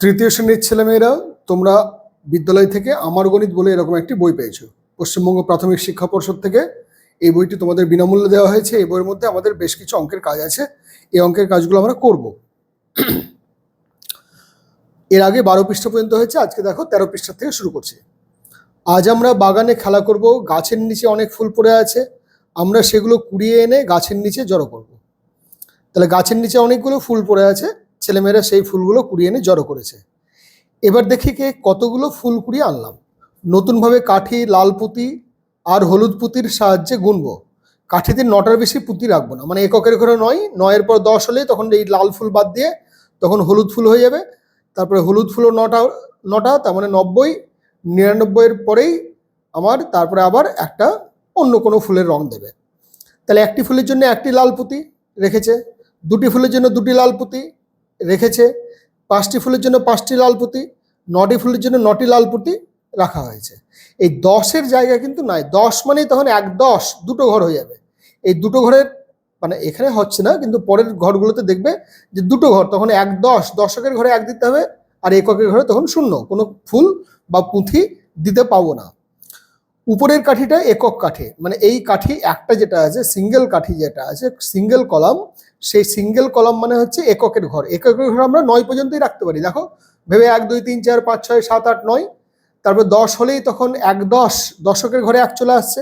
তৃতীয় শ্রেণির ছেলেমেয়েরা, তোমরা বিদ্যালয় থেকে আমার গণিত বলে এরকম একটি বই পেয়েছ। পশ্চিমবঙ্গ প্রাথমিক শিক্ষা পর্ষদ থেকে এই বইটি তোমাদের বিনামূল্যে দেওয়া হয়েছে। এই বইয়ের মধ্যে আমাদের বেশ কিছু অঙ্কের কাজ আছে। এই অঙ্কের কাজগুলো আমরা করব। এর আগে বারো পৃষ্ঠা পর্যন্ত হয়েছে, আজকে দেখো তেরো পৃষ্ঠা থেকে শুরু করছি। আজ আমরা বাগানে খেলা করব, গাছের নিচে অনেক ফুল পড়ে আছে। আমরা সেগুলো কুড়িয়ে এনে গাছের নিচে জড়ো করব। তাহলে গাছের নিচে অনেকগুলো ফুল পড়ে আছে। ছেলেমেয়েরা সেই ফুলগুলো কুড়িয়ে এনে জড়ো করেছে। এবার দেখি কে কতগুলো ফুল কুড়িয়ে আনলাম। নতুনভাবে কাঠি, লাল পুঁতি আর হলুদ পুঁতির সাহায্যে গুনবো। কাঠিতে নটার বেশি পুঁতি রাখব না। মানে এককের ঘরে নয়, নয়ের পর দশ হলে তখন এই লাল ফুল বাদ দিয়ে তখন হলুদ ফুল হয়ে যাবে। তারপরে হলুদ ফুলও নটা নটা, তার মানে নব্বই, নিরানব্বইয়ের পরেই আমার, তারপরে আবার একটা অন্য কোনো ফুলের রং দেবে। তাহলে একটি ফুলের জন্য একটি লাল পুঁতি রেখেছে। দুটি ফুলের জন্য দুটি লাল পুঁতি। রেখেছে। পাঁচটি ফুলের জন্য পাঁচটি লাল পুঁতি, নটি ফুলের জন্য নটি লাল পুঁতি রাখা হয়েছে। এই দশের জায়গা কিন্তু নাই। দশ মানেই তখন এক দশ, দুটো ঘর হয়ে যাবে। এই দুটো ঘরের মানে এখানে হচ্ছে না, কিন্তু পরের ঘরগুলোতে দেখবে যে দুটো ঘর, তখন এক দশ, দশকের ঘরে এক দিতে হবে আর এককের ঘরে তখন শূন্য। কোনো ফুল বা পুঁথি দিতে পাবো না। উপরের কাঠিটা একক কাঠি। মানে এই কাঠি একটা যেটা আছে, সিঙ্গেল কাঠি যেটা আছে, সিঙ্গেল কলাম সেই সিঙ্গেল কলম মানে হচ্ছে এককের ঘর। এককের ঘর আমরা নয় পর্যন্তই রাখতে পারি। দেখো, ভেবে এক, দুই, তিন, চার, পাঁচ, ছয়, সাত, আট, নয়। তারপর দশ হলেই তখন এক, দশ, দশকের ঘরে এক চলে আসছে।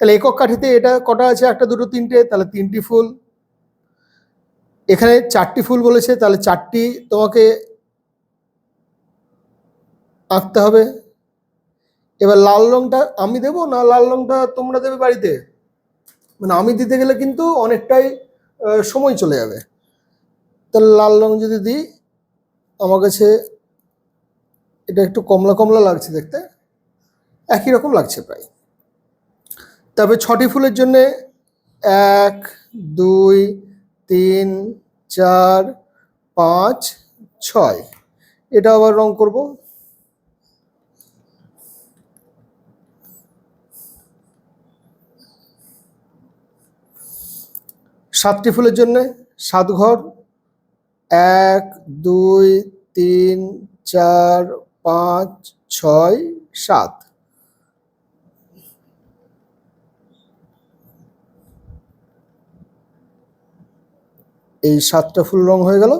তাহলে একক কাঠিতে এটা কটা আছে? একটা, দুটো, তিনটে, তাহলে তিনটি ফুল। এখানে চারটি ফুল বলেছে, তাহলে চারটি তোমাকে আঁকতে হবে। এবার লাল রংটা আমি দেবো না লাল রংটা তোমরা দেবে বাড়িতে? মানে আমি দিতে গেলে কিন্তু অনেকটাই সময় চলে যাবে। তাহলে লাল রং যদি দিই, আমার কাছে এটা একটু কমলা কমলা লাগছে দেখতে, একই রকম লাগছে প্রায়। তবে ছটি ফুলের জন্যে এক, দুই, তিন, চার, পাঁচ, ছয়। এটা আবার রং করব। সাতটি ফুলের জন্যে সাত ঘর। এক, দুই, তিন, চার, পাঁচ, ছয়, সাত। এই সাতটা ফুল রং হয়ে গেল।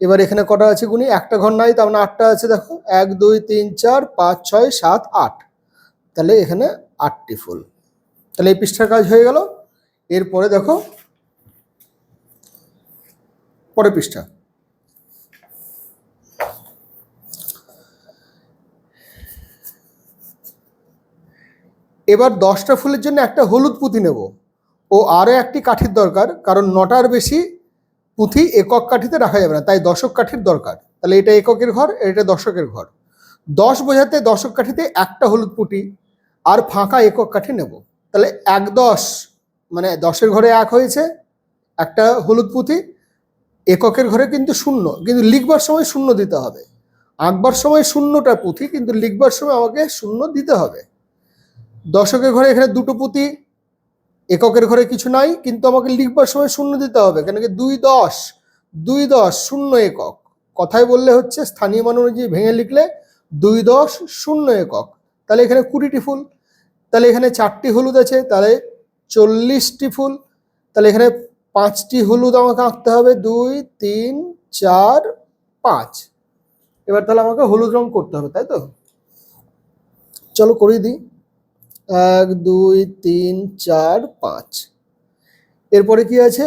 এবার এখানে কটা আছে গুনি? একটা ঘর নাই, তার মানে আটটা আছে, দেখো। এক, দুই, তিন, চার, পাঁচ, ছয়, সাত, আট। তাহলে এখানে আটটি ফুল। তাহলে এই পৃষ্ঠার কাজ হয়ে গেল। এরপরে দেখো পরের পৃষ্ঠা। এবার দশটা ফুলের জন্য একটা হলুদ পুঁতি নেব। ও আরও একটি কাঠির দরকার, কারণ নটার বেশি পুঁথি একক কাঠিতে রাখা যাবে না, তাই দশক কাঠির দরকার। তাহলে এটা এককের ঘর, এটা দশকের ঘর। দশ বোঝাতে দশক কাঠিতে একটা হলুদ পুঁটি আর ফাঁকা একক কাঠি নেব। তাহলে এক দশ মানে দশের ঘরে এক হয়েছে, একটা হলুদ পুঁথি এককের ঘরে কিন্তু শূন্য, কিন্তু লিখবার সময় শূন্য দিতে হবে। আঁকবার সময় শূন্যটা পুঁথি, কিন্তু লিখবার সময় আমাকে শূন্য দিতে হবে। দশকের ঘরে এখানে দুটো পুঁতি এককের ঘরে কিছু নাই, কিন্তু আমাকে লিখবার সময় শূন্য দিতে হবে। কেন কি দুই দশ দুই দশ শূন্য একক। কথায় বললে হচ্ছে স্থানীয় মান অনুযায়ী ভেঙে লিখলে দুই দশ শূন্য একক। তাহলে এখানে কুড়িটি ফুল, তাহলে এখানে চারটি হলুদ আছে, তাহলে চল্লিশটি ফুল, তাহলে এখানে পাঁচটি হলুদ আমাকে আঁকতে হবে, দুই, তিন, চার, পাঁচ। এবার তাহলে আমাকে হলুদ রং করতে হবে, তাই তো? চলো করিয়ে দিই। এক, দুই, তিন, চার, পাঁচ। এরপরে কি আছে?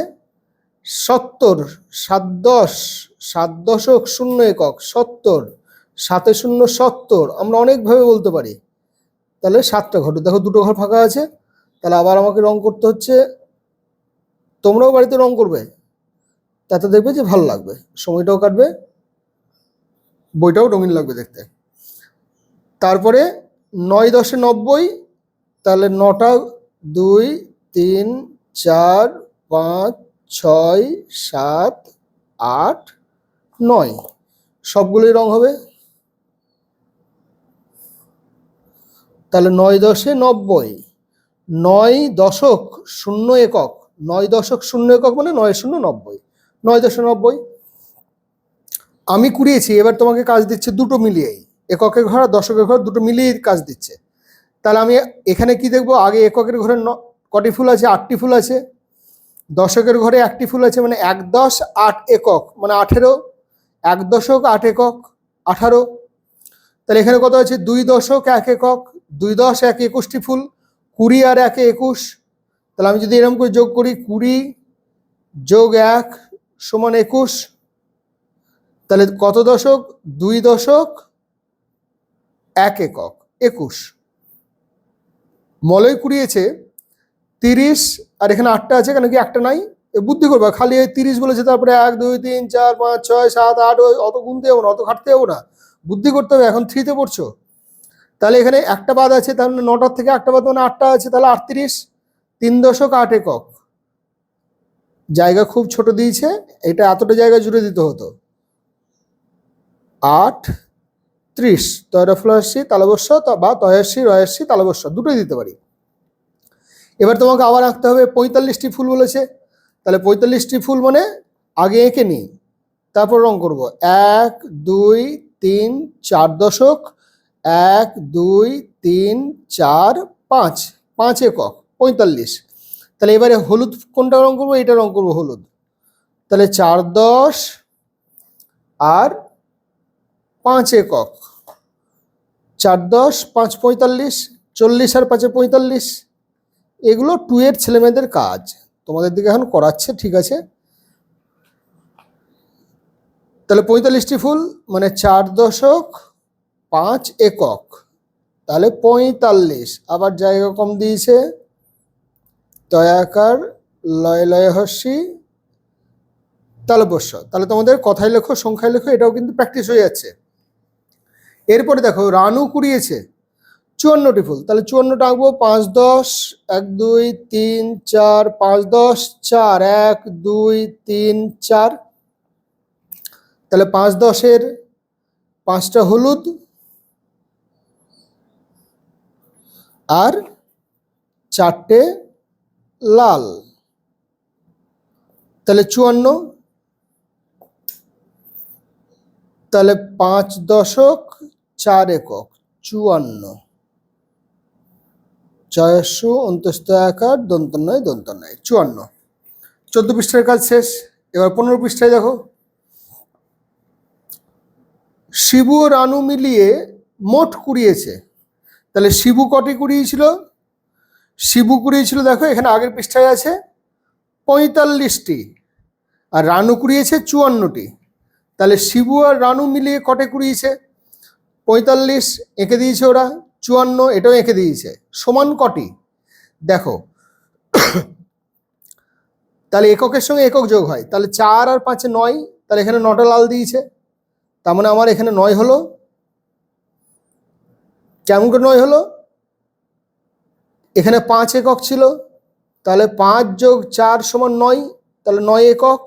সত্তর, সাত দশ, সাত দশক শূন্য একক, সত্তর, সাতে শূন্য সত্তর। আমরা অনেকভাবে বলতে পারি। তাহলে সাতটা ঘর দেখো দুটো ঘর ফাঁকা আছে। তাহলে আবার আমাকে রং করতে হচ্ছে তোমরাও বাড়িতে রং করবে। তাতে দেখবে যে ভালো লাগবে। সময়টাও কাটবে, বইটাও রঙিন লাগবে দেখতে। তারপরে নয় দশে নব্বই, তাহলে নটা, দুই, তিন, চার, পাঁচ, ছয়, সাত, আট, নয়। সবগুলোই রং হবে। তাহলে নয় দশে নব্বই, নয় দশক শূন্য একক। নয় দশক শূন্য একক মানে নয় শূন্য নব্বই। নয় দশে নব্বই। আমি কুড়িয়েছি, এবার তোমাকে কাজ দিচ্ছে দুটো মিলিয়েই। এককের ঘর আর দশকের ঘর দুটো মিলিয়েই কাজ দিচ্ছে। তাহলে আমি এখানে কি দেখব? আগে এককের ঘরে ন, কটি ফুল আছে? আটটি ফুল আছে। দশকের ঘরে একটি ফুল আছে মানে এক দশ আট একক মানে আঠেরো। এক দশক, আট একক, আঠারো। তাহলে এখানে কত আছে? দুই দশক, এক একক। দুই দশ, এক একুশটি ফুল। কুড়ি আর একে একুশ। তাহলে আমি যদি এরকম করে যোগ করি কুড়ি যোগ এক সমান একুশ, তাহলে কত দশক? দুই দশক, এক একক, একুশ। মলয় কুড়িয়েছে তিরিশ, আর এখানে আটটা আছে, কেন কি একটা নাই? বুদ্ধি করব, খালি ওই তিরিশ বলেছে, তারপরে এক, দুই, তিন, চার, পাঁচ, ছয়, সাত, আট অত গুনতে যাব না, অত খাটতে যাব না। বুদ্ধি করতে হবে, এখন থ্রিতে পড়ছো। তাহলে এখানে একটা বাদ আছে, তাহলে নটার থেকে একটা বাদ মানে আটটা আছে, তাহলে আটত্রিশ। তিন দশক আট একক। জায়গা খুব ছোট দিয়েছে, এটা এতটা জায়গা জুড়ে দিতে হতো। আট, ত্রিশ তয়রফলাসী তালবস্য বা তয়াসী রয়াসী তালবস্য, দুটোই দিতে পারি। এবার তোমাকে আবার আঁকতে হবে পঁয়তাল্লিশটি ফুল বলেছে। তাহলে পঁয়তাল্লিশটি ফুল মানে আগে এঁকে নিই, তারপর রং করব। এক, দুই, তিন, চার দশক। এক, দুই, তিন, চার, পাঁচ পাঁচ একক। পঁয়তাল্লিশ। তাহলে এবারে হলুদ কোনটা রং করব? এটা রং করব হলুদ। তাহলে চার দশ আর পাঁচ একক। চার দশ, পাঁচ পঁয়তাল্লিশ, চল্লিশ আর পাঁচে পঁয়তাল্লিশ। এগুলো টু এর ছেলেমেয়েদের কাজ। তোমাদের দিকে এখন করাচ্ছে, ঠিক আছে? তাহলে পঁয়তাল্লিশটি ফুল মানে চার দশক, পাঁচ একক। তাহলে পঁয়তাল্লিশ। আবার জায়গা কম দিয়েছে। তয়াকার লয় লয় হস্যি তালবস্য তাহলে তোমাদের কথায় লেখো, সংখ্যায় লেখো, এটাও কিন্তু প্র্যাকটিস হয়ে যাচ্ছে। এরপরে দেখো, রানু কুড়িয়েছে, চুয়ান্নটি ফুল। তাহলে চুয়ান্নটা আঁকবো, পাঁচ, দশ, এক, দুই, তিন, চার, পাঁচ, দশ, চার, এক, দুই, তিন, চার। তাহলে পাঁচ, দশের, পাঁচটা হলুদ আর চারটে লাল। তাহলে চুয়ান্ন। তাহলে পাঁচ দশক, চার একক, চুয়ান্ন। জয়স্য অন্তস্থ আকার দন্ত নয় দন্ত নয়, চুয়ান্ন। চোদ্দ পৃষ্ঠার কাজ শেষ। এবার পনেরো পৃষ্ঠায় দেখো। শিবু ও রানু মিলিয়ে মোট কুড়িয়েছে তাহলে শিবু কটি কুড়িয়েছিল শিবু কুড়িয়েছিল দেখো, এখানে আগের পৃষ্ঠায় আছে পঁয়তাল্লিশটি আর রানু কুড়িয়েছে চুয়ান্নটি। তাহলে শিবু আর রানু মিলিয়ে কটে কুড়িয়েছে? পঁয়তাল্লিশ এঁকে দিয়েছে ওরা, চুয়ান্ন এটাও এঁকে দিয়েছে, সমান কটি? দেখো, তাহলে এককের সঙ্গে একক যোগ হয়, তাহলে চার আর পাঁচে নয়, তাহলে এখানে নটা লাল দিয়েছে, তার মানে আমার এখানে নয় হলো, কেমন করে নয় হলো? এখানে পাঁচ একক ছিল, তাহলে পাঁচ যোগ চার সমান নয়, তাহলে নয় একক।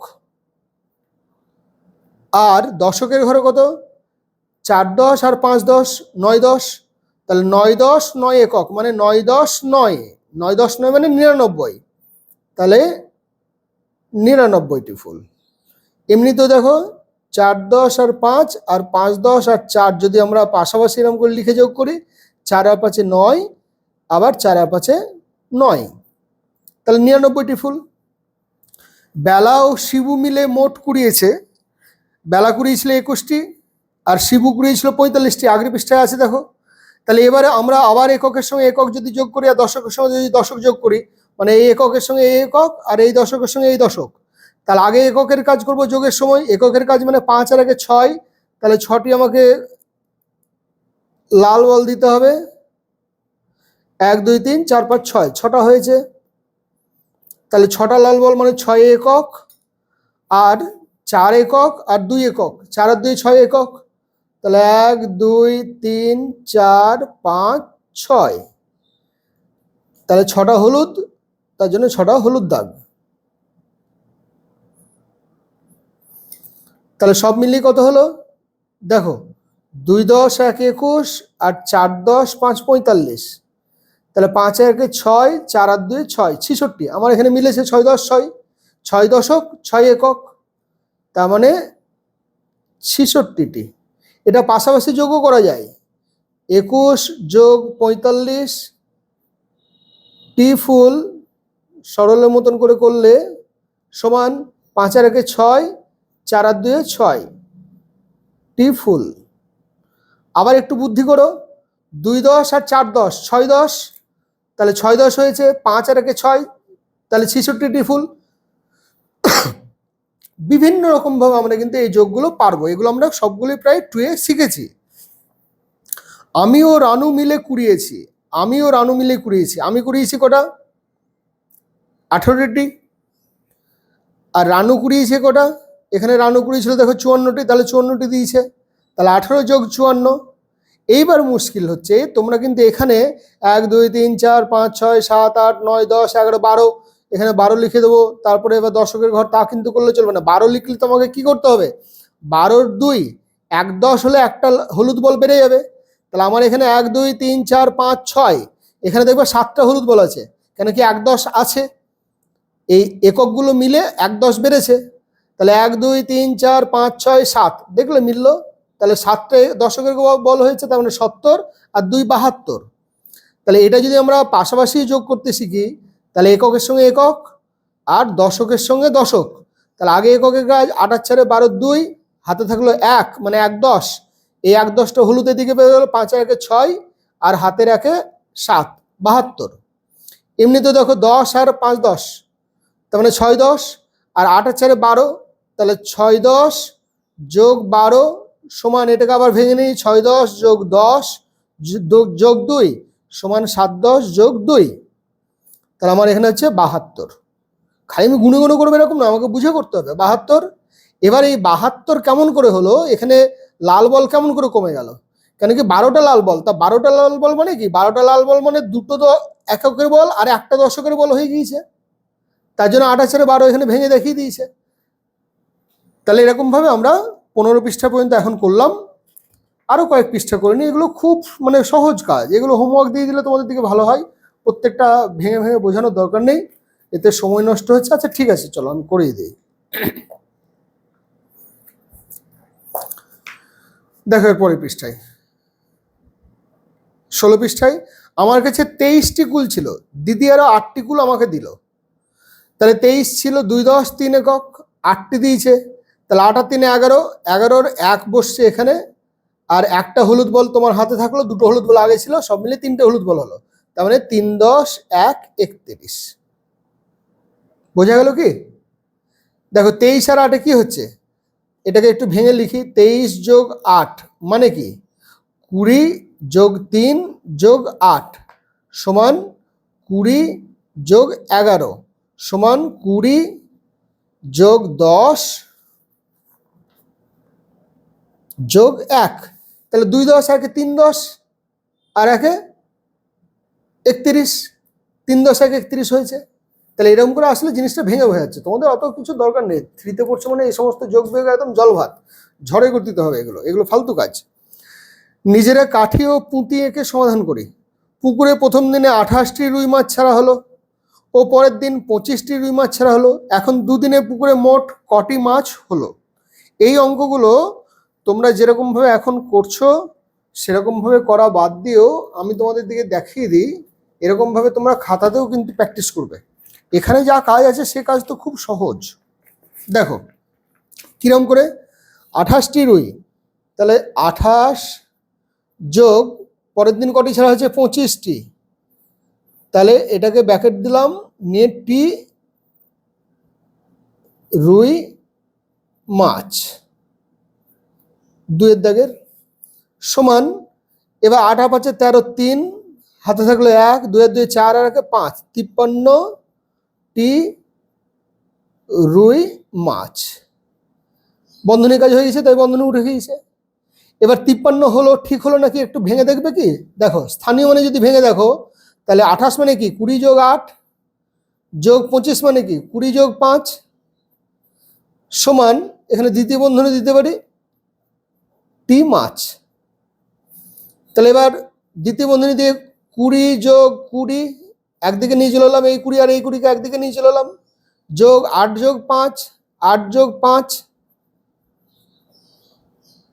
আর দশকের ঘরে কত? চার দশ আর পাঁচ দশ, নয় দশ, তাহলে নয় দশ, নয় একক মানে নয় দশ, নয়। নয় দশ নয় মানে নিরানব্বই। তাহলে নিরানব্বইটি ফুল। এমনিতেও দেখো, চার দশ আর পাঁচ আর পাঁচ দশ আর চার, যদি আমরা পাশাপাশি এরকম করে লিখে যোগ করি, চার আর পাঁচে নয় আবার চার পাঁচে নয়। তাহলে নিরানব্বইটি ফুল। বেলা ও শিবু মিলে মোট কুড়িয়েছে। বেলা কুড়িয়েছিল একুশটি আর শিবু কুড়িয়েছিল পঁয়তাল্লিশটি। আগের পৃষ্ঠায় আছে দেখো। তাহলে এবারে আমরা আবার এককের সঙ্গে একক যদি যোগ করি আর দশকের সঙ্গে যদি দশক যোগ করি মানে এই এককের সঙ্গে এই একক আর এই দশকের সঙ্গে এই দশক। তাহলে আগে এককের কাজ করব যোগের সময়। এককের কাজ মানে পাঁচ আর আগে ছয়। তাহলে ছটি আমাকে লাল বল দিতে হবে। এক, দুই, তিন, চার, পাঁচ, ছয়। ছটা হয়েছে। তাহলে ছটা লাল বল মানে ছয় একক, আর চার একক, আর দুই একক। চার আর দুই, ছয় একক। তাহলে এক, দুই, তিন, চার, পাঁচ, ছয়। তাহলে ছটা হলুদ, তার জন্য ছটা হলুদ দাগ। তাহলে সব মিলিয়ে কত হলো? দেখো, দুই দশ, এক একুশ, আর চার দশ, পাঁচ পঁয়তাল্লিশ। তাহলে পাঁচ একে ছয়, চার আর দুই, ছয়, ছিষট্টি। আমার এখানে মিলেছে ছয় দশ ছয় ছয় দশক, ছয় একক। তার মানে ছিষট্টিটি। এটা পাশাপাশি যোগও করা যায়। একুশ যোগ পঁয়তাল্লিশ টি ফুল সরলের মতন করে করলে সমান পাঁচ আর একে ছয়, চার আর দুয়ে ছয়। টি ফুল। আবার একটু বুদ্ধি করো। দুই দশ আর চার দশ, ছয় দশ। তাহলে ছয় দশ হয়েছে, পাঁচ আর একে ছয়, তাহলে ছেষট্টি টি ফুল। বিভিন্ন রকমভাবে আমরা কিন্তু এই যোগগুলো পারব। এগুলো আমরা সবগুলোই প্রায় টুয়ে শিখেছি। আমি ও রানু মিলে কুড়িয়েছি আমি ও রানু মিলে কুড়িয়েছি। আমি কুড়িয়েছি কটা? আঠেরোটি। আর রানু কুড়িয়েছে কটা? এখানে রানু কুড়িয়েছিল, দেখো চুয়ান্নটি, তাহলে চুয়ান্নটি দিয়েছে। তাহলে আঠেরো যোগ চুয়ান্ন এইবার মুশকিল হচ্ছে, তোমরা কিন্তু এখানে এক, দুই, তিন, চার, পাঁচ, ছয়, সাত, আট, নয়, দশ, এগারো, বারো, এখানে বারো লিখে দেবো, তারপরে এবার দশকের ঘর, তা কিন্তু করলে চলবে না। বারো লিখলে তোমাকে কি করতে হবে? বারোর দুই, এক, দশ হলে একটা হলুদ বল বেড়ে যাবে। তাহলে আমার এখানে এক, দুই, তিন, চার, পাঁচ, ছয়, এখানে দেখবে সাতটা হলুদ বল আছে। কেন কি এক, দশ আছে? এই এককগুলো মিলে এক, দশ বেড়েছে। তাহলে এক, দুই, তিন, চার, পাঁচ, ছয়, সাত, দেখলে মিললো? তাহলে সাতটা দশকের বল হয়েছে, তার মানে সত্তর আর দুই বাহাত্তর। তাহলে এটা যদি আমরা পাশাপাশি যোগ করতে শিখি, তাহলে এককের সঙ্গে একক আর দশকের সঙ্গে দশক। তাহলে আগে এককের কাজ আটার চারে বারো দুই, হাতে থাকল এক মানে এক দশ। এই এক দশটা হলুদের দিকে বেরো গেলো পাঁচ একে ছয় আর হাতের একে সাত, বাহাত্তর। এমনিতে দেখো দশ আর পাঁচ দশ, তার মানে ছয় দশ আর আটার চারে বারো, তাহলে ছয় দশ যোগ বারো সমান এটাকে আবার ভেঙে নিই, ছয় দশ যোগ দশ যোগ- দুই সমান সাত দশ যোগ দুই। তাহলে আমার এখানে হচ্ছে বাহাত্তর। খালি আমি গুনে গুনে করব এরকম না, আমাকে বুঝে করতে হবে। বাহাত্তর, এবার এই বাহাত্তর কেমন করে হলো? এখানে লাল বল কেমন করে কমে গেল? কেন কি বারোটা লাল বল? তা বারোটা লাল বল মানে কি? বারোটা লাল বল মানে দুটো এককের বল আর একটা দশকের বল হয়ে গিয়েছে। তার জন্য আঠাশের বারো এখানে ভেঙে দেখিয়ে দিয়েছে। তাহলে এরকমভাবে আমরা পনেরো পৃষ্ঠা পর্যন্ত এখন করলাম। আরও কয়েক পৃষ্ঠা করে নিই। এগুলো খুব মানে সহজ কাজ। এগুলো হোমওয়ার্ক দিয়ে দিলে তোমাদের দিকে ভালো হয়। প্রত্যেকটা ভেঙে ভেঙে বোঝানোর দরকার নেই। এতে সময় নষ্ট হচ্ছে। আচ্ছা ঠিক আছে, চলো আমি করিয়ে দিই। দেখো এর পরের পৃষ্ঠায়। ষোলো পৃষ্ঠায়, আমার কাছে তেইশটি কুল ছিল। দিদি আরও আটটি কুল আমাকে দিল। তাহলে তেইশ ছিল দুই দশ তিন একক। আটটি দিয়েছে। তাহলে আট আর তিনে এগারো, এগারোর এক বসছে এখানে, আর একটা হলুদ বল তোমার হাতে থাকল, দুটো হলুদ বল আগে ছিল, সব মিলে তিনটে হলুদ বল হলো। তার মানে তিন, দশ, এক, একত্রিশ। বোঝা গেল কি? দেখো, তেইশ আর আটে কি হচ্ছে? এটাকে একটু ভেঙে লিখি, তেইশ যোগ আট মানে কি? কুড়ি যোগ তিন যোগ আট সমান কুড়ি যোগ এগারো সমান কুড়ি যোগ দশ যোগ এক, তাহলে দুই দশ, একে তিন দশ, আর একে একত্রিশ, তিন দশ, এক একত্রিশ হয়েছে। তাহলে এরকম করে আসলে জিনিসটা ভেঙে হয়ে যাচ্ছে। তোমাদের অত কিছু দরকার নেই। থ্রিতে পড়ছে মানে এই সমস্ত যোগ বিয়োগ একদম জল ভাত। ঝড়ে করতে হবে এগুলো। এগুলো ফালতু কাজ। নিজেরা কাঠি ও পুঁতি এঁকে সমাধান করি। পুকুরে প্রথম দিনে আঠাশটি রুই মাছ ছাড়া হলো ও পরের দিন পঁচিশটি রুই মাছ ছাড়া হলো। এখন দুদিনে পুকুরে মোট কটি মাছ হলো? এই অঙ্কগুলো তোমরা যেরকমভাবে এখন করছ সেরকমভাবে করা বাদ দিয়েও আমি তোমাদের দিকে দেখিয়ে দিই এরকমভাবে তোমরা খাতাতেও কিন্তু প্র্যাকটিস করবে। এখানে যা কাজ আছে, সে কাজ তো খুব সহজ। দেখো, কিরম করে? আঠাশটি রুই। তাহলে আঠাশ যোগ পরের দিন কটি ছাড়া হচ্ছে পঁচিশটি। তাহলে এটাকে ব্যাকেট দিলাম নেটটি রুই, মাছ। দুয়ের দাগের সমান। এবার আট, আটা, পাঁচে তেরো, তিন। হাতে থাকল এক দুয়ের দুই, চার, আর একে পাঁচ। তিপ্পান্ন টি রুই মাছ। বন্ধনী কাজ হয়ে গেছে, তাই বন্ধনী উঠে গিয়েছে। এবার তিপ্পান্ন হলো, ঠিক হলো নাকি একটু ভেঙে দেখবে কি? দেখো, স্থানীয় মানে যদি ভেঙে দেখো, তাহলে আঠাশ মানে কি? কুড়ি যোগ আট যোগ পঁচিশ মানে কি? কুড়ি যোগ পাঁচ সমান, এখানে দ্বিতীয় বন্ধনে দিতে পারি টি মাছ। তাহলে এবার দ্বিতীয় বন্ধনী দিয়ে কুড়ি যোগ কুড়ি, একদিকে নিয়ে চলে এলাম এই কুড়ি আর এই কুড়িকে একদিকে নিয়ে চলে এলাম। যোগ আট যোগ পাঁচ, আট যোগ পাঁচ,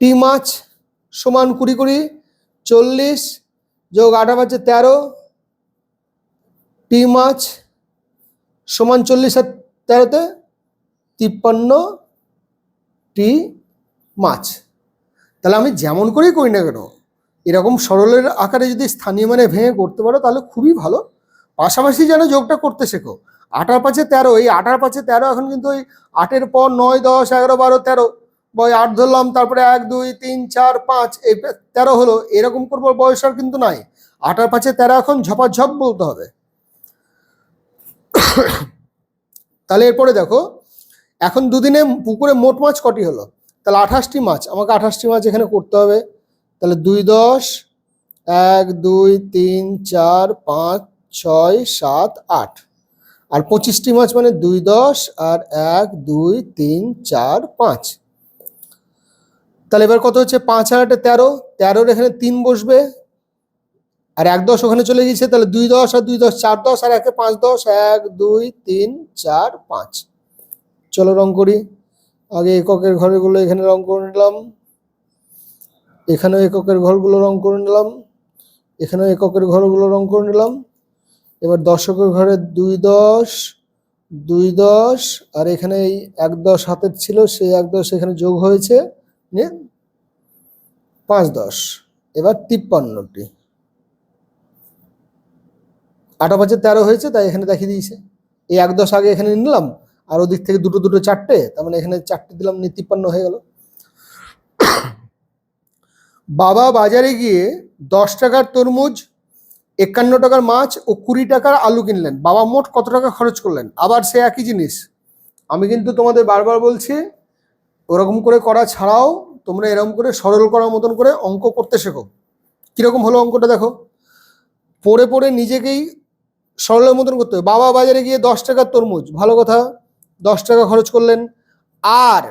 টি মাছ সমান কুড়ি কুড়ি, চল্লিশ, যোগ আটা পাঁচে তেরো, টি মাছ সমান চল্লিশ আর তেরোতে তিপ্পান্ন টি মাছ। তাহলে আমি যেমন করেই করি না কেন, এরকম সরলের আকারে যদি স্থানীয় মানে ভেঙে করতে পারো তাহলে খুবই ভালো। পাশাপাশি যেন যোগটা করতে শেখো। আটার পাঁচে তেরো, এই আটার পাঁচে তেরো এখন কিন্তু ওই আটের পর নয়, দশ, এগারো, বারো, তেরো বয় আট ধরলাম, তারপরে এক, দুই, তিন, চার, পাঁচ, এই তেরো হলো, এরকম করব বয়স আর কিন্তু নাই। আটার পাঁচে তেরো এখন ঝপাঝপ বলতে হবে। তাহলে এরপরে দেখো, এখন দুদিনে পুকুরে মোট মাছ কটি হলো? তাহলে আঠাশটি মাছ, আমাকে আঠাশটি মাছ এখানে করতে হবে। তাহলে দুই দশ, এক, দুই, তিন, চার, পাঁচ, ছয়, সাত, আট। আর পঁচিশটি মাছ মানে দুই দশ আর এক, দুই, তিন, চার, পাঁচ। তাহলে এবার কত হচ্ছে? পাঁচ আর আটে তেরো। তেরোর এখানে তিন বসবে। আর এক দশ ওখানে চলে গেছে তাহলে দুই দশ আর দুই দশ, চার দশ আর একে পাঁচ দশ, এক, দুই, তিন, চার, পাঁচ। চলো রং করি। আগে এককের ঘরগুলো এখানে রং করে নিলাম। এখানেও এককের ঘরগুলো রং করে নিলাম। এখানেও এককের ঘরগুলো রং করে নিলাম। এবার দশকের ঘরে দুই দশ দুই দশ, আর এখানে এই এক দশ হাতের ছিল, সেই এক দশ এখানে যোগ হয়েছে, নিয়ে পাঁচ দশ। এবার তিপ্পান্নটি। আটা পাঁচে তেরো হয়েছে, তাই এখানে দেখিয়ে দিয়েছে। এই এক দশ আগে এখানে নিলাম আর ওদিক থেকে দুটো দুটো, চারটে, তার মানে এখানে চারটে দিলাম, নিয়ে তিপ্পান্ন হয়ে গেল। বাবা বাজারে গিয়ে দশ টাকার তরমুজ, একান্ন টাকার মাছ ও কুড়ি টাকার আলু কিনলেন। বাবা মোট কত টাকা খরচ করলেন? আবার সে একই জিনিস। আমি কিন্তু তোমাদের বারবার বলছি, ওরকম করে করা ছাড়াও তোমরা এরকম করে সরল করার মতন করে অঙ্ক করতে শেখো। কীরকম হলো অঙ্কটা দেখো। পড়ে পড়ে নিজেকেই সরলের মতন করতে হবে। বাবা বাজারে গিয়ে দশ টাকার তরমুজ, ভালো কথা। দশ টাকা খরচ করলেন। আর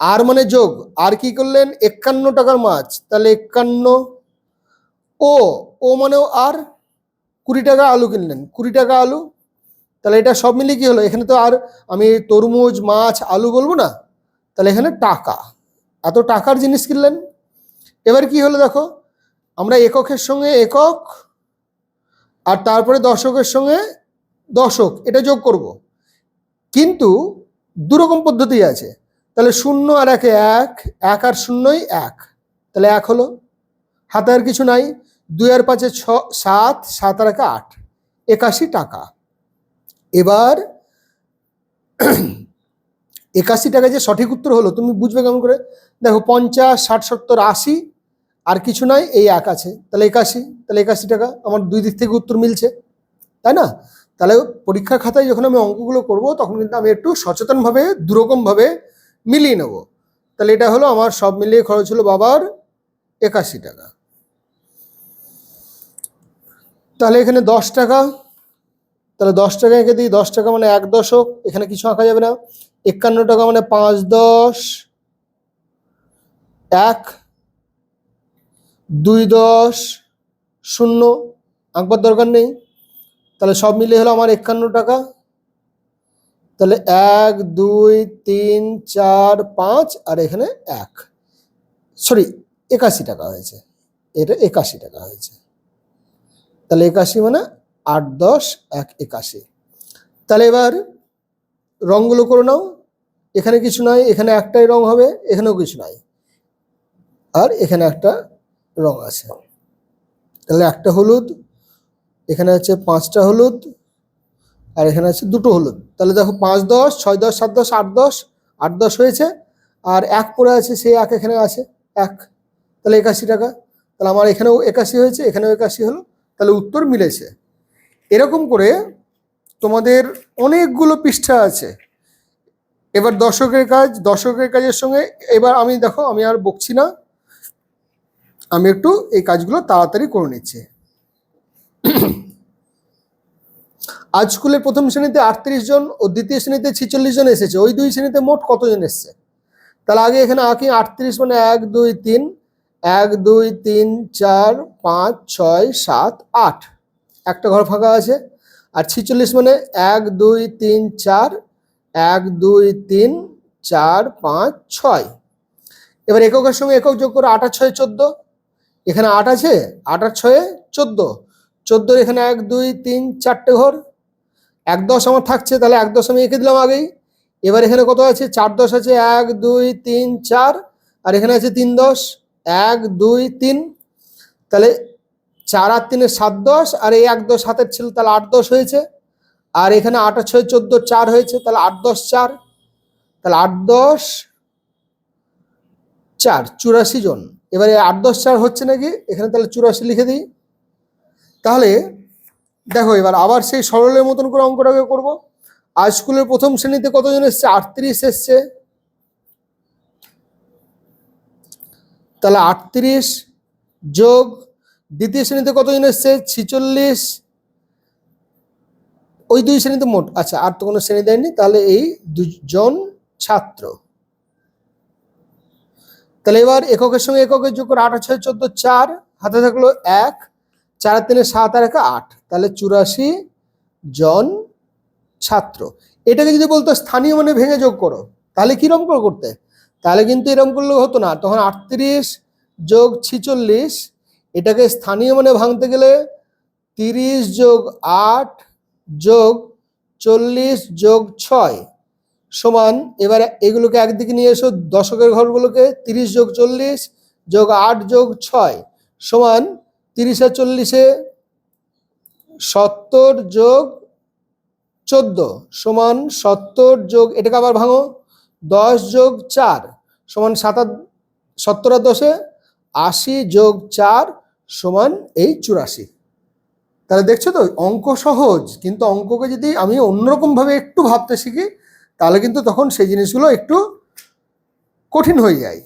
আর মানে যোগ, আর কি করলেন? একান্ন টাকার মাছ। তাহলে একান্ন, ও ও মানেও আর কুড়ি টাকা আলু কিনলেন। কুড়ি টাকা আলু, তাহলে এটা সব মিলিয়ে কি হলো? এখানে তো আর আমি তরমুজ, মাছ, আলু বলব না। তাহলে এখানে টাকা, এত টাকার জিনিস কিনলেন। এবার কি হলো দেখো, আমরা এককের সঙ্গে একক, আর তারপরে দশকের সঙ্গে দশক, এটা যোগ করব। কিন্তু দুরকম পদ্ধতি আছে। তাহলে শূন্য আর একে এক এক আর শূন্যই এক। তাহলে এক হলো। হাতে আর কিছু নাই। দুই আর পাঁচে ছ, সাত সাত আর একে আট। একাশি টাকা। এবার একাশি টাকা যে সঠিক উত্তর হলো, তুমি বুঝবে কেমন করে? দেখো পঞ্চাশ, ষাট, সত্তর, আশি আর কিছু নাই, এই এক আছে। তাহলে একাশি তাহলে একাশি টাকা। আমার দুই দিক থেকে উত্তর মিলছে। তাই না? তাহলে পরীক্ষা খাতায় যখন আমি অঙ্কগুলো করব, তখন কিন্তু আমি একটু সচেতনভাবে, দুরকমভাবে মিলিয়ে নেব। তাহলে এটা হলো আমার সব মিলিয়ে খরচ হলো বাবার একাশি টাকা। তাহলে এখানে দশ টাকা। তাহলে দশ টাকা এঁকে দিই, দশ টাকা মানে এক দশক, এখানে কিছু আঁকা যাবে না। একান্ন টাকা মানে পাঁচ দশ, এক, দুই দশ, শূন্য, আঁকবার দরকার নেই। তাহলে সব মিলিয়ে হলো আমার একান্ন টাকা। তাহলে এক, দুই, তিন, চার, পাঁচ আর এখানে এক। সরি একাশি টাকা হয়েছে। এটা একাশি টাকা হয়েছে। তাহলে একাশি মানে আট, দশ, এক, একাশি। তাহলে এবার রঙগুলো করে নাও। এখানে কিছু নাই, এখানে একটাই রং হবে, এখানেও কিছু নাই। আর এখানে একটা রং আছে। তাহলে একটা হলুদ এখানে আছে পাঁচটা হলুদ আর এখানে আছে দুটো হলুদ। তাহলে দেখো পাঁচ দশ, ছয় দশ, সাত দশ, আট দশ আট দশ হয়েছে। আর এক পড়ে আছে, সেই এক এখানে আছে, এক। তাহলে একাশি টাকা। তাহলে আমার এখানেও একাশি হয়েছে, এখানেও একাশি হলো। তাহলে উত্তর মিলেছে। এরকম করে তোমাদের অনেকগুলো পৃষ্ঠা আছে। এবার দর্শকের কাজ, দর্শকের কাজের সঙ্গে এবার আমি দেখো, আমি আর বকছি না। আমি একটু এই কাজগুলো তাড়াতাড়ি করে নিচ্ছি। আজ স্কুলের প্রথম শ্রেণীতে আটত্রিশ জন ও দ্বিতীয় শ্রেণীতে ছিচল্লিশ জন এসেছে। ওই দুই শ্রেণীতে মোট কতজন এসছে? তাহলে আগে এখানে আঁকি, আটত্রিশ মানে এক, দুই, তিন। এক, দুই, তিন, চার, পাঁচ, ছয়, সাত, আট। একটা ঘর ফাঁকা আছে। আর ছিচল্লিশ মানে এক, দুই, তিন, চার। এক, দুই, তিন, চার, পাঁচ, ছয়। এবার এককের সঙ্গে একক যোগ করে আর ছয় চোদ্দ। এখানে আট আছে আর ছয়ে চোদ্দ। চোদ্দোর এখানে এক, দুই, তিন, চারটে ঘর। এক দশ আমার থাকছে, তাহলে এক দশ আমি এঁকে দিলাম আগেই। এবার এখানে কত আছে? চার দশ আছে, এক, দুই, তিন, চার। আর এখানে আছে তিন দশ, এক, দুই, তিন। তাহলে চার আর তিনে সাত দশ, আর এই এক দশ হাতের ছিল, তাহলে আট দশ হয়েছে। আর এখানে আট, ছয়, চোদ্দ, চার হয়েছে, তাহলে আট দশ, চার। তাহলে আট দশ, চার, চুরাশি জন। এবারে আট দশ, চার হচ্ছে নাকি? এখানে তাহলে চুরাশি লিখে দিই। তাহলে দেখো, এবার আবার সেই সরলের মতন করে অঙ্কটাকে করব। আজ স্কুলের প্রথম শ্রেণীতে কতজন এসছে? আটত্রিশ এসছে। তাহলে আটত্রিশ যোগ দ্বিতীয় শ্রেণীতে কতজন এসছে? ছিচল্লিশ। ওই দুই শ্রেণীতে মোট। আচ্ছা আর তো কোনো শ্রেণি দেয়নি। তাহলে এই দুজন ছাত্র। তাহলে এবার এককের সঙ্গে এককের যোগ করে আট, ছয়, চোদ্দ, চার। হাতে থাকল এক। চার তিনে সাত আর একে আট। তাহলে চুরাশি জন ছাত্র। এটাকে যদি বলতো স্থানীয় মানে ভেঙে যোগ করো, তাহলে কিরম করে করতে? তাহলে কিন্তু এরকম করলে হতো না। তখন আটত্রিশ যোগ ছিচল্লিশ, এটাকে স্থানীয় মানে ভাঙতে গেলে তিরিশ যোগ আট যোগ চল্লিশ যোগ ছয় সমান, এবার এগুলোকে একদিকে নিয়ে এসো, দশকের ঘরগুলোকে তিরিশ যোগ চল্লিশ যোগ আট যোগ ছয় সমান তিরিশে চল্লিশে সত্তর যোগ চোদ্দ সমান সত্তর যোগ, এটাকে আবার ভাঙো, দশ যোগ চার সমান সাতাত সত্তর আর দশে আশি যোগ চার সমান এই চুরাশি। তাহলে দেখছ তো, অঙ্ক সহজ, কিন্তু অঙ্ককে যদি আমি অন্যরকমভাবে একটু ভাবতে শিখি, তাহলে কিন্তু তখন সেই জিনিসগুলো একটু কঠিন হয়ে যায়।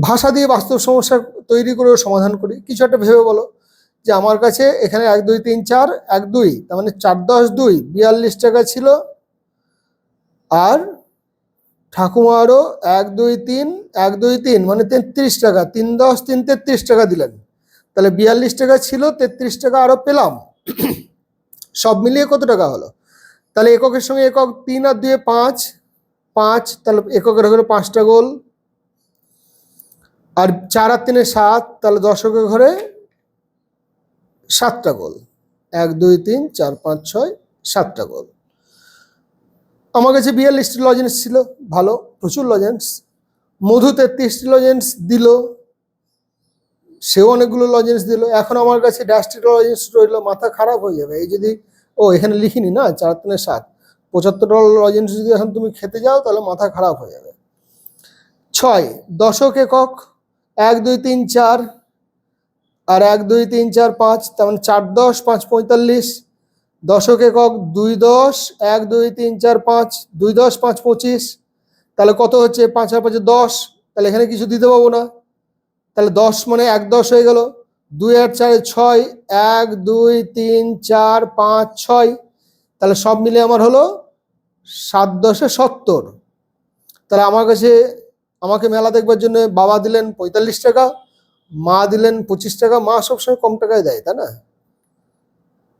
ভাষা দিয়ে বাস্তব সমস্যা তৈরি করে সমাধান করি। কিছু একটা ভেবে বলো। যে আমার কাছে এখানে এক, দুই, তিন, চার, এক, দুই, তার মানে চার, দশ, দুই, বিয়াল্লিশ টাকা ছিল। আর ঠাকুমারও এক, দুই, তিন, এক, দুই, তিন মানে তেত্রিশ টাকা, তিন, দশ, তিন, তেত্রিশ টাকা দিলেন। তাহলে বিয়াল্লিশ টাকা ছিল, তেত্রিশ টাকা আরও পেলাম। সব মিলিয়ে কত টাকা হলো? তাহলে এককের সঙ্গে একক তিন আর দুয়ে পাঁচ পাঁচ, তাহলে এককের ঘরে পাঁচটা গোল। আর চার আর তিনে সাত, তাহলে দশকের ঘরে সাতটা গোল। এক, দুই, তিন, চার, পাঁচ, ছয়, সাতটা গোল। আমার কাছে বিয়াল্লিশটি লজেন্স ছিল, ভালো, প্রচুর লজেন্স মধু তেত্রিশটি লজেন্স দিল, সেও অনেকগুলো লজেন্স দিল। এখন আমার কাছে ড্যাশটি লজেন্স রইল, মাথা খারাপ হয়ে যাবে। এই যদি, ও, এখানে লিখিনি না, চার তিনে সাত। পঁচাত্তর ডলার লজেন্স যদি এখন তুমি খেতে যাও, তাহলে মাথা খারাপ হয়ে যাবে। ছয়, দশক একক এক, দুই, তিন, চার আর এক, দুই, তিন, চার, পাঁচ তার মানে চার, দশ, পাঁচ, পঁয়তাল্লিশ। দশক একক দুই, দশ, এক, দুই, তিন, চার, পাঁচ, দুই, দশ, পাঁচ, পঁচিশ। তাহলে কত হচ্ছে? পাঁচ, আর পাঁচে দশ। তাহলে এখানে কিছু দিতে পাবো না। তাহলে দশ মানে এক, দশ হয়ে গেল। দুই আর চারে ছয়, এক, দুই, তিন, চার, পাঁচ, ছয়। তাহলে সব মিলে আমার হলো সাত দশে সত্তর। তাহলে আমার কাছে, আমাকে মেলা দেখবার জন্য বাবা দিলেন পঁয়তাল্লিশ টাকা। মা দিলেন পঁচিশ টাকা, মা সবসময় কম টাকায় দেয়, তাই না?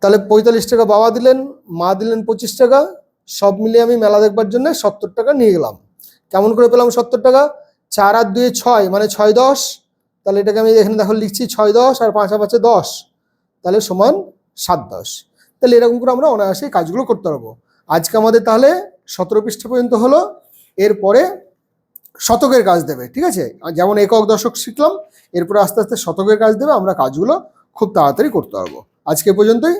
তাহলে পঁয়তাল্লিশ টাকা বাবা দিলেন, মা দিলেন পঁচিশ টাকা, সব মিলিয়ে আমি মেলা দেখবার জন্য সত্তর টাকা নিয়ে গেলাম। কেমন করে পেলাম সত্তর টাকা? চার আর দুয়ে ছয় মানে ছয় দশ। তাহলে এটাকে আমি এখানে দেখো লিখছি ছয় দশ আর পাঁচা পাঁচে দশ। তাহলে সমান সাত দশ। তাহলে এরকম করে আমরা অনায়াসে কাজগুলো করতে পারব। আজকে আমাদের তাহলে সতেরো পৃষ্ঠা পর্যন্ত হলো, এরপরে শতকের কাজ দেবে, ঠিক আছে? যেমন একক দশক শিখলাম এরপরে আস্তে আস্তে শতকের কাজ দেবে আমরা কাজগুলো খুব তাড়াতাড়ি করতে পারব। আজকে পর্যন্তই।